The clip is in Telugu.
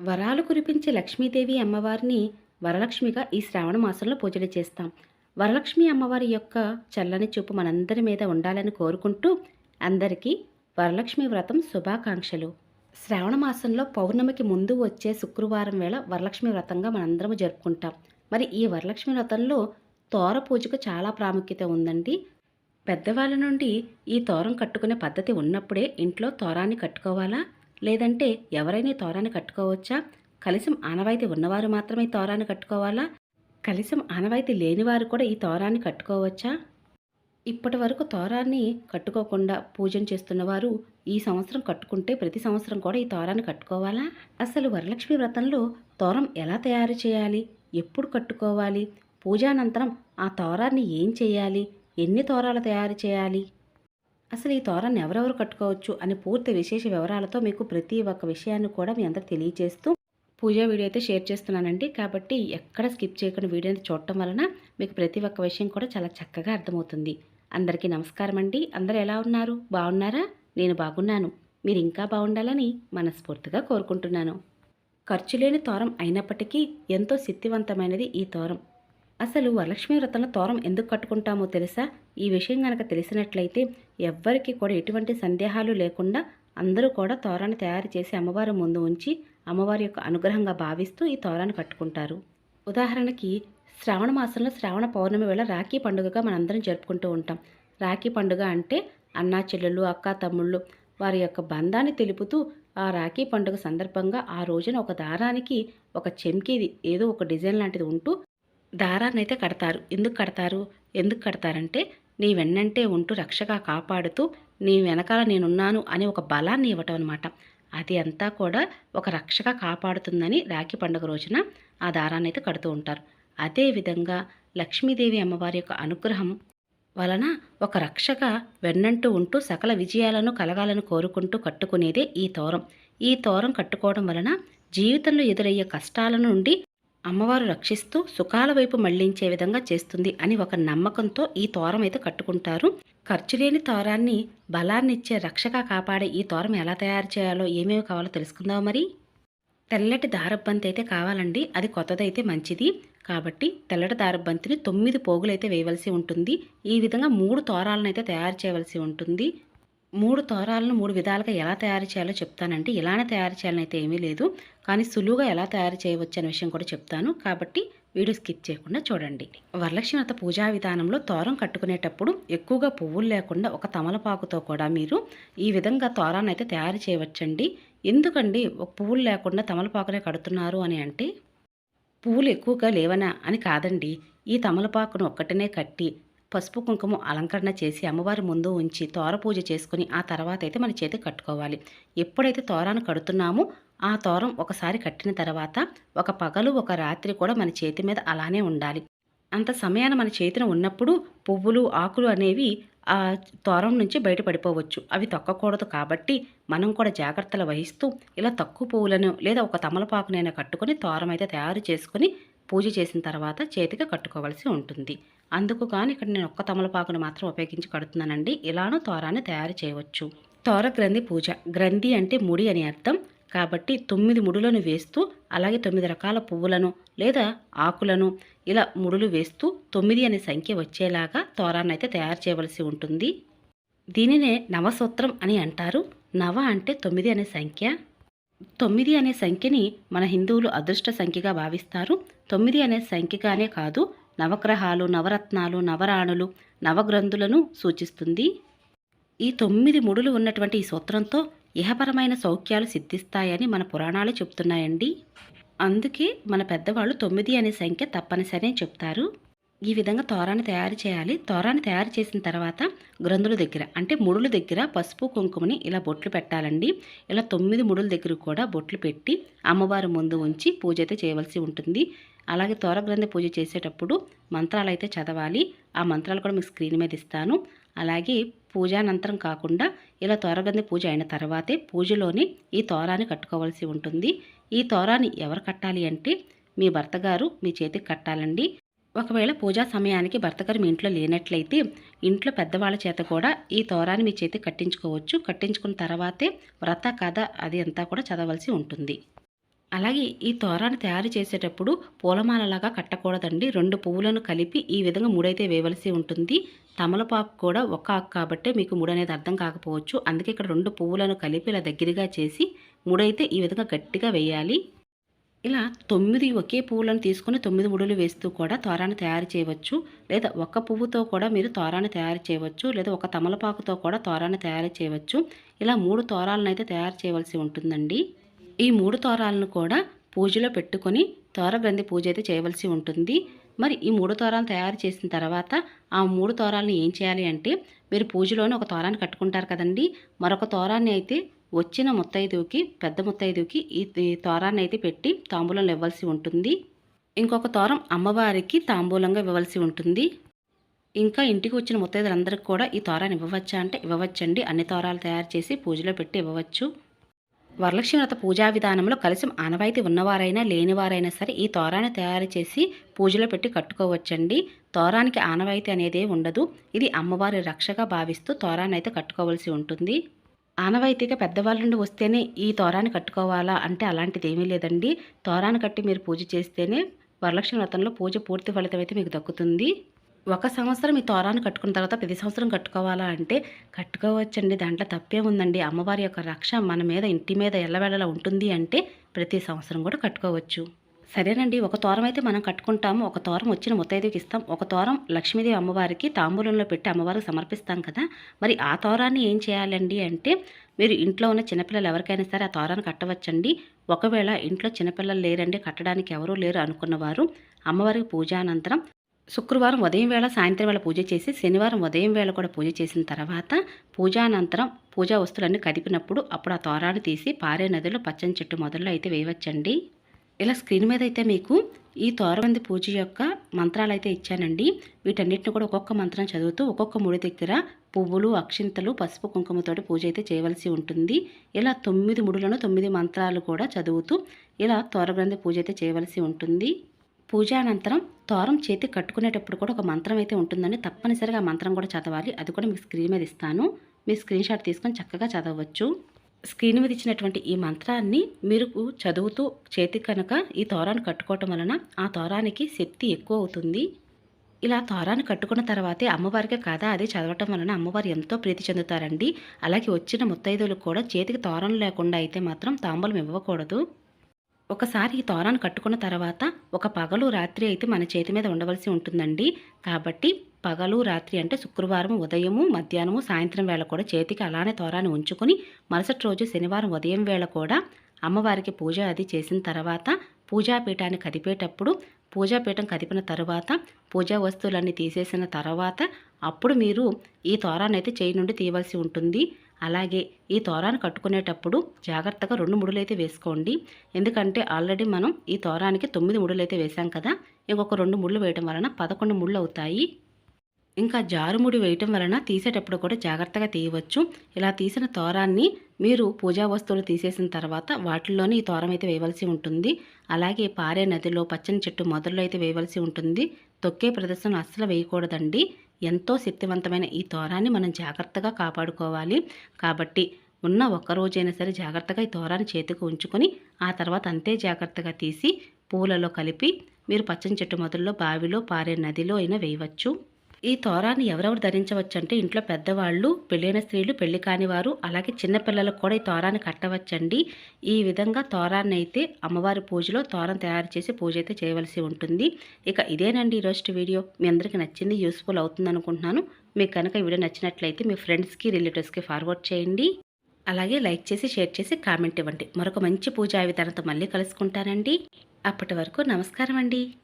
వరాలు కురిపించే లక్ష్మీదేవి అమ్మవారిని వరలక్ష్మిగా ఈ శ్రావణ మాసంలో పూజలు చేస్తాం. వరలక్ష్మి అమ్మవారి యొక్క చల్లని చూపు మనందరి మీద ఉండాలని కోరుకుంటూ అందరికీ వరలక్ష్మి వ్రతం శుభాకాంక్షలు. శ్రావణ మాసంలో పౌర్ణమికి ముందు వచ్చే శుక్రవారం వేళ వరలక్ష్మి వ్రతంగా మనందరం జరుపుకుంటాం. మరి ఈ వరలక్ష్మి వ్రతంలో తోర పూజకు చాలా ప్రాముఖ్యత ఉందండి. పెద్దవాళ్ళ నుండి ఈ తోరం కట్టుకునే పద్ధతి ఉన్నప్పుడే ఇంట్లో తోరాన్ని కట్టుకోవాలా? లేదంటే ఎవరైనా తోరాన్ని కట్టుకోవచ్చా? కలిసం ఆనవాయితీ ఉన్నవారు మాత్రమే ఈ తోరాన్ని కట్టుకోవాలా? కలిసం ఆనవాయితీ లేనివారు కూడా ఈ తోరాన్ని కట్టుకోవచ్చా? ఇప్పటి వరకు తోరాన్ని కట్టుకోకుండా పూజన చేస్తున్నవారు ఈ సంవత్సరం కట్టుకుంటే ప్రతి సంవత్సరం కూడా ఈ తోరాన్ని కట్టుకోవాలా? అసలు వరలక్ష్మి వ్రతంలో తోరం ఎలా తయారు చేయాలి? ఎప్పుడు కట్టుకోవాలి? పూజానంతరం ఆ తోరాన్ని ఏం చేయాలి? ఎన్ని తోరాలు తయారు చేయాలి? అసలు ఈ తోరాన్ని ఎవరెవరు కట్టుకోవచ్చు అని పూర్తి విశేష వివరాలతో మీకు ప్రతి ఒక్క విషయాన్ని కూడా మీ అందరికి తెలియజేస్తూ పూజా వీడియో అయితే షేర్ చేస్తున్నానండి. కాబట్టి ఎక్కడ స్కిప్ చేయకుండా వీడియోని చూడటం వలన మీకు ప్రతి ఒక్క విషయం కూడా చాలా చక్కగా అర్థమవుతుంది. అందరికీ నమస్కారం అండి. అందరు ఎలా ఉన్నారు? బాగున్నారా? నేను బాగున్నాను. మీరు ఇంకా బాగుండాలని మనస్ఫూర్తిగా కోరుకుంటున్నాను. ఖర్చు లేని తోరం అయినప్పటికీ ఎంతో శక్తివంతమైనది ఈ తోరం అసలు వరలక్ష్మి వ్రతంలో తోరం ఎందుకు కట్టుకుంటామో తెలుసా? ఈ విషయం కనుక తెలిసినట్లయితే ఎవ్వరికీ కూడా ఎటువంటి సందేహాలు లేకుండా అందరూ కూడా తోరాన్ని తయారు చేసి అమ్మవారి ముందు ఉంచి అమ్మవారి యొక్క అనుగ్రహంగా భావిస్తూ ఈ తోరాన్ని కట్టుకుంటారు. ఉదాహరణకి శ్రావణ మాసంలో శ్రావణ పౌర్ణమి వేళ రాఖీ పండుగగా మనందరం జరుపుకుంటూ ఉంటాం. రాఖీ పండుగ అంటే అన్నా చెల్లెళ్ళు అక్క తమ్ముళ్ళు వారి యొక్క బంధాన్ని తెలుపుతూ ఆ రాఖీ పండుగ సందర్భంగా ఆ రోజున ఒక దారానికి ఒక చెంకీది ఏదో ఒక డిజైన్ లాంటిది ఉంటూ దారాన్ని అయితే కడతారు. ఎందుకు కడతారు? ఎందుకు కడతారంటే నీ వెన్నంటే ఉంటూ రక్షగా కాపాడుతూ నీ వెనకాల నేనున్నాను అని ఒక బలాన్ని ఇవ్వటం అనమాట అది అంతా కూడా ఒక రక్షగా కాపాడుతుందని రాఖీ పండుగ రోజున ఆ దారాన్ని అయితే కడుతూ ఉంటారు. అదేవిధంగా లక్ష్మీదేవి అమ్మవారి యొక్క అనుగ్రహం వలన ఒక రక్షగా వెన్నంటూ ఉంటూ సకల విజయాలను కలగాలని కోరుకుంటూ కట్టుకునేదే ఈ తోరం. ఈ తోరం కట్టుకోవడం వలన జీవితంలో ఎదురయ్యే కష్టాల నుండి అమ్మవారు రక్షిస్తూ సుఖాల వైపు మళ్ళించే విధంగా చేస్తుంది అని ఒక నమ్మకంతో ఈ తోరం అయితే కట్టుకుంటారు. ఖర్చు లేని తోరాన్ని బలాన్నిచ్చే రక్షగా కాపాడే ఈ తోరం ఎలా తయారు చేయాలో ఏమేమి కావాలో తెలుసుకుందాం మరి? తెల్లటి దారబ్బంతి అయితే కావాలండి. అది కొత్తదైతే మంచిది. కాబట్టి తెల్లటి దారబ్బంతిని తొమ్మిది పోగులైతే వేయవలసి ఉంటుంది. ఈ విధంగా మూడు తోరాలను అయితే తయారు చేయవలసి ఉంటుంది. మూడు తోరాలను మూడు విధాలుగా ఎలా తయారు చేయాలో చెప్తానండి. ఇలానే తయారు చేయాలని అయితే ఏమీ లేదు. కానీ సులువుగా ఎలా తయారు చేయవచ్చు అనే విషయం కూడా చెప్తాను. కాబట్టి వీడియో స్కిప్ చేయకుండా చూడండి. వరలక్ష్మి వ్రత పూజా విధానంలో తోరం కట్టుకునేటప్పుడు ఎక్కువగా పువ్వులు లేకుండా ఒక తమలపాకుతో కూడా మీరు ఈ విధంగా తోరాన్ని అయితే తయారు చేయవచ్చండి. ఎందుకండి? ఒక పువ్వులు లేకుండా తమలపాకునే కడుతున్నారు అని అంటే పువ్వులు ఎక్కువగా లేవనా అని కాదండి. ఈ తమలపాకును ఒక్కటనే కట్టి పసుపు కుంకుమ అలంకరణ చేసి అమ్మవారి ముందు ఉంచి తోర పూజ చేసుకుని ఆ తర్వాత అయితే మన చేతికి కట్టుకోవాలి. ఎప్పుడైతే తోరాను కడుతున్నామో ఆ తోరం ఒకసారి కట్టిన తర్వాత ఒక పగలు ఒక రాత్రి కూడా మన చేతి మీద అలానే ఉండాలి. అంత సమయాన మన చేతిన ఉన్నప్పుడు పువ్వులు ఆకులు అనేవి ఆ తోరం నుంచి బయటపడిపోవచ్చు. అవి తొక్కకూడదు కాబట్టి మనం కూడా జాగ్రత్తలు వహిస్తూ ఇలా తక్కువ పువ్వులను లేదా ఒక తమలపాకునైనా కట్టుకొని తోరం అయితే తయారు చేసుకొని పూజ చేసిన తర్వాత చేతికి కట్టుకోవాల్సి ఉంటుంది. అందుకు కానీ ఇక్కడ నేను ఒక్క తమలపాకును మాత్రం ఉపయోగించి కడుతున్నానండి. ఇలానూ తోరాన్ని తయారు చేయవచ్చు. తోర గ్రంథి పూజ. గ్రంథి అంటే ముడి అని అర్థం. కాబట్టి తొమ్మిది ముడులను వేస్తూ అలాగే తొమ్మిది రకాల పువ్వులను లేదా ఆకులను ఇలా ముడులు వేస్తూ తొమ్మిది అనే సంఖ్య వచ్చేలాగా తోరాన్ని అయితే తయారు చేయవలసి ఉంటుంది. దీనినే నవసూత్రం అని అంటారు. నవ అంటే తొమ్మిది అనే సంఖ్య. తొమ్మిది అనే సంఖ్యని మన హిందువులు అదృష్ట సంఖ్యగా భావిస్తారు. తొమ్మిది అనే సంఖ్యగానే కాదు నవగ్రహాలు నవరత్నాలు నవరాణులు నవగ్రంథులను సూచిస్తుంది. ఈ తొమ్మిది ముడులు ఉన్నటువంటి ఈ సూత్రంతో ఇహపరమైన సౌఖ్యాలు సిద్ధిస్తాయని మన పురాణాలు చెప్తున్నాయండి. అందుకే మన పెద్దవాళ్ళు తొమ్మిది అనే సంఖ్య తప్పనిసరి అని చెప్తారు. ఈ విధంగా తోరాన్ని తయారు చేయాలి. తోరాన్ని తయారు చేసిన తర్వాత గ్రంథుల దగ్గర అంటే ముడుల దగ్గర పసుపు కుంకుమని ఇలా బొట్లు పెట్టాలండి. ఇలా తొమ్మిది ముడుల దగ్గర కూడా బొట్లు పెట్టి అమ్మవారి ముందు ఉంచి పూజ అయితే చేయవలసి ఉంటుంది. అలాగే తోరగ్రంథి పూజ చేసేటప్పుడు మంత్రాలు అయితే చదవాలి. ఆ మంత్రాలు కూడా మీకు స్క్రీన్ మీద ఇస్తాను. అలాగే పూజానంతరం కాకుండా ఇలా తోరగంది పూజ అయిన తర్వాతే పూజలోని ఈ తోరాన్ని కట్టుకోవాల్సి ఉంటుంది. ఈ తోరాన్ని ఎవరు కట్టాలి అంటే మీ భర్త గారు మీ చేతికి కట్టాలండి. ఒకవేళ పూజా సమయానికి భర్త గారు మీ ఇంట్లో లేనట్లయితే ఇంట్లో పెద్దవాళ్ళ చేత కూడా ఈ తోరాన్ని మీ చేతికి కట్టించుకోవచ్చు. కట్టించుకున్న తర్వాతే వ్రత కథ అది అంతా కూడా చదవలసి ఉంటుంది. అలాగే ఈ తోరాన్ని తయారు చేసేటప్పుడు పూలమాలలాగా కట్టకూడదండి. రెండు పువ్వులను కలిపి ఈ విధంగా మూడైతే వేయవలసి ఉంటుంది. తమలపాకు కూడా ఒక ఆకు కాబట్టి మీకు మూడు అనేది అర్థం కాకపోవచ్చు. అందుకే ఇక్కడ రెండు పువ్వులను కలిపి ఇలా దగ్గరగా చేసి మూడైతే ఈ విధంగా గట్టిగా వేయాలి. ఇలా తొమ్మిది ఒకే పువ్వులను తీసుకుని తొమ్మిది ముడులు వేస్తూ కూడా తోరాన్ని తయారు చేయవచ్చు. లేదా ఒక పువ్వుతో కూడా మీరు తోరాన్ని తయారు చేయవచ్చు. లేదా ఒక తమలపాకుతో కూడా తోరాన్ని తయారు చేయవచ్చు. ఇలా మూడు తోరాలను అయితే తయారు చేయవలసి ఉంటుందండి. ఈ మూడు తోరాలను కూడా పూజలో పెట్టుకొని తోర పూజ అయితే చేయవలసి ఉంటుంది. మరి ఈ మూడు తోరాలు తయారు చేసిన తర్వాత ఆ మూడు తోరాలను ఏం చేయాలి అంటే మీరు పూజలోనే ఒక తోరాన్ని కట్టుకుంటారు కదండి. మరొక తోరాన్ని అయితే వచ్చిన ముత్తైదువుకి పెద్ద ముత్తైదువుకి ఈ ఈ తోరాన్ని అయితే పెట్టి తాంబూలంలో ఇవ్వాల్సి ఉంటుంది. ఇంకొక తోరం అమ్మవారికి తాంబూలంగా ఇవ్వవలసి ఉంటుంది. ఇంకా ఇంటికి వచ్చిన ముత్తైదులందరికీ కూడా ఈ తోరాన్ని ఇవ్వవచ్చా అంటే ఇవ్వవచ్చండి. అన్ని తోరాలు తయారు చేసి పూజలో పెట్టి ఇవ్వవచ్చు. వరలక్ష్మి వ్రత పూజా విధానంలో కలిసి ఆనవాయితీ ఉన్నవారైనా లేనివారైనా సరే ఈ తోరాన్ని తయారు చేసి పూజలో పెట్టి కట్టుకోవచ్చండి. తోరానికి ఆనవాయితీ అనేదే ఉండదు. ఇది అమ్మవారి రక్షగా భావిస్తూ తోరాన్ని అయితే కట్టుకోవాల్సి ఉంటుంది. ఆనవాయితీగా పెద్దవాళ్ళ నుండి వస్తేనే ఈ తోరాన్ని కట్టుకోవాలా అంటే అలాంటిది ఏమీ లేదండి. తోరాన్ని కట్టి మీరు పూజ చేస్తేనే వరలక్ష్మి వ్రతంలో పూజ పూర్తి ఫలితం అయితే మీకు దక్కుతుంది. ఒక సంవత్సరం ఈ తోరాన్ని కట్టుకున్న తర్వాత ప్రతి సంవత్సరం కట్టుకోవాలా అంటే కట్టుకోవచ్చండి. దాంట్లో తప్పే ఉందండి. అమ్మవారి యొక్క రక్ష మన మీద ఇంటి మీద ఎల్లవేళలా ఉంటుంది అంటే ప్రతి సంవత్సరం కూడా కట్టుకోవచ్చు. సరేనండి. ఒక తోరం అయితే మనం కట్టుకుంటాము. ఒక తోరం వచ్చిన ముత్తైదుకి ఇస్తాం. ఒక తోరం లక్ష్మీదేవి అమ్మవారికి తాంబూలంలో పెట్టి అమ్మవారికి సమర్పిస్తాం కదా. మరి ఆ తోరాన్ని ఏం చేయాలండి అంటే మీరు ఇంట్లో ఉన్న చిన్నపిల్లలు ఎవరికైనా సరే ఆ తోరాన్ని కట్టవచ్చండి. ఒకవేళ ఇంట్లో చిన్నపిల్లలు లేరండి కట్టడానికి ఎవరూ లేరు అనుకున్నవారు అమ్మవారికి పూజ అనంతరం శుక్రవారం ఉదయం వేళ సాయంత్రం వేళ పూజ చేసి శనివారం ఉదయం వేళ కూడా పూజ చేసిన తర్వాత పూజానంతరం పూజా వస్తువులన్నీ కదిపినప్పుడు అప్పుడు ఆ తోరాన్ని తీసి పారే నదిలో పచ్చని చెట్టు మొదల్లో అయితే వేయవచ్చండి. ఇలా స్క్రీన్ మీద అయితే మీకు ఈ తోరబంది పూజ యొక్క మంత్రాలు అయితే ఇచ్చానండి. వీటన్నిటిని కూడా ఒక్కొక్క మంత్రం చదువుతూ ఒక్కొక్క ముడి దగ్గర పువ్వులు అక్షింతలు పసుపు కుంకుమతోటి పూజ అయితే చేయవలసి ఉంటుంది. ఇలా తొమ్మిది ముడులను తొమ్మిది మంత్రాలు కూడా చదువుతూ ఇలా తోరబంది పూజ అయితే చేయవలసి ఉంటుంది. పూజ అనంతరం తోరం చేతి కట్టుకునేటప్పుడు కూడా ఒక మంత్రం అయితే ఉంటుందండి. తప్పనిసరిగా ఆ మంత్రం కూడా చదవాలి. అది కూడా మీకు స్క్రీన్ మీద ఇస్తాను. మీ స్క్రీన్ షాట్ తీసుకొని చక్కగా చదవచ్చు. స్క్రీన్ మీద ఇచ్చినటువంటి ఈ మంత్రాన్ని మీరు చదువుతూ చేతి కనుక ఈ తోరాన్ని కట్టుకోవటం వలన ఆ తోరానికి శక్తి ఎక్కువ అవుతుంది. ఇలా తోరాన్ని కట్టుకున్న తర్వాతే అమ్మవారికి కథ అది చదవటం వలన అమ్మవారు ఎంతో ప్రీతి చెందుతారండి. అలాగే వచ్చిన ముత్తైదువులు కూడా చేతికి తోరం లేకుండా అయితే మాత్రం తాంబూలం ఇవ్వకూడదు. ఒకసారి ఈ తోరాన్ని కట్టుకున్న తర్వాత ఒక పగలు రాత్రి అయితే మన చేతి మీద ఉండవలసి ఉంటుందండి. కాబట్టి పగలు రాత్రి అంటే శుక్రవారం ఉదయము మధ్యాహ్నము సాయంత్రం వేళ కూడా చేతికి అలానే తోరాన్ని ఉంచుకుని మరుసటి రోజు శనివారం ఉదయం వేళ కూడా అమ్మవారికి పూజ అది చేసిన తర్వాత పూజాపీఠాన్ని కదిపేటప్పుడు పూజాపీఠం కదిపిన తర్వాత పూజా వస్తువులన్నీ తీసేసిన తర్వాత అప్పుడు మీరు ఈ తోరాన్ని అయితే చేయి నుండి తీయవలసి ఉంటుంది. అలాగే ఈ తోరాన్ని కట్టుకునేటప్పుడు జాగ్రత్తగా రెండు ముడులు అయితే వేసుకోండి. ఎందుకంటే ఆల్రెడీ మనం ఈ తోరానికి తొమ్మిది ముడులు అయితే వేసాం కదా ఇంకొక రెండు ముళ్ళు వేయటం వలన పదకొండు ముళ్ళు అవుతాయి. ఇంకా జారుముడి వేయటం వలన తీసేటప్పుడు కూడా జాగ్రత్తగా తీయవచ్చు. ఇలా తీసిన తోరాన్ని మీరు పూజా వస్తువులు తీసేసిన తర్వాత వాటిల్లోనే ఈ తోరం అయితే వేయవలసి ఉంటుంది. అలాగే పారే నదిలో పచ్చని చెట్టు మొదల్లో అయితే వేయవలసి ఉంటుంది. తొక్కే ప్రదర్శన అస్సలు వేయకూడదండి. ఎంతో శక్తివంతమైన ఈ తోరాన్ని మనం జాగ్రత్తగా కాపాడుకోవాలి. కాబట్టి ఉన్న ఒక్కరోజైనా సరే జాగ్రత్తగా ఈ తోరాన్ని చేతికి ఉంచుకొని ఆ తర్వాత అంతే జాగ్రత్తగా తీసి పూలలో కలిపి మీరు పచ్చని చెట్టు మొదల్లో బావిలో పారే నదిలో అయినా వేయవచ్చు. ఈ తోరాన్ని ఎవరెవరు ధరించవచ్చు అంటే ఇంట్లో పెద్దవాళ్ళు పెళ్ళైన స్త్రీలు పెళ్ళి కాని వారు అలాగే చిన్నపిల్లలకు కూడా ఈ తోరాన్ని కట్టవచ్చండి. ఈ విధంగా తోరాన్ని అయితే అమ్మవారి పూజలో తోరం తయారు చేసి పూజ అయితే చేయవలసి ఉంటుంది. ఇక ఇదేనండి ఈరోజు వీడియో. మీ అందరికీ నచ్చింది యూస్ఫుల్ అవుతుంది అనుకుంటున్నాను. మీకు కనుక ఈ వీడియో నచ్చినట్లయితే మీ ఫ్రెండ్స్కి రిలేటివ్స్కి ఫార్వర్డ్ చేయండి. అలాగే లైక్ చేసి షేర్ చేసి కామెంట్ ఇవ్వండి. మరొక మంచి పూజా విధానంతో మళ్ళీ కలుసుకుంటానండి. అప్పటి వరకు నమస్కారం అండి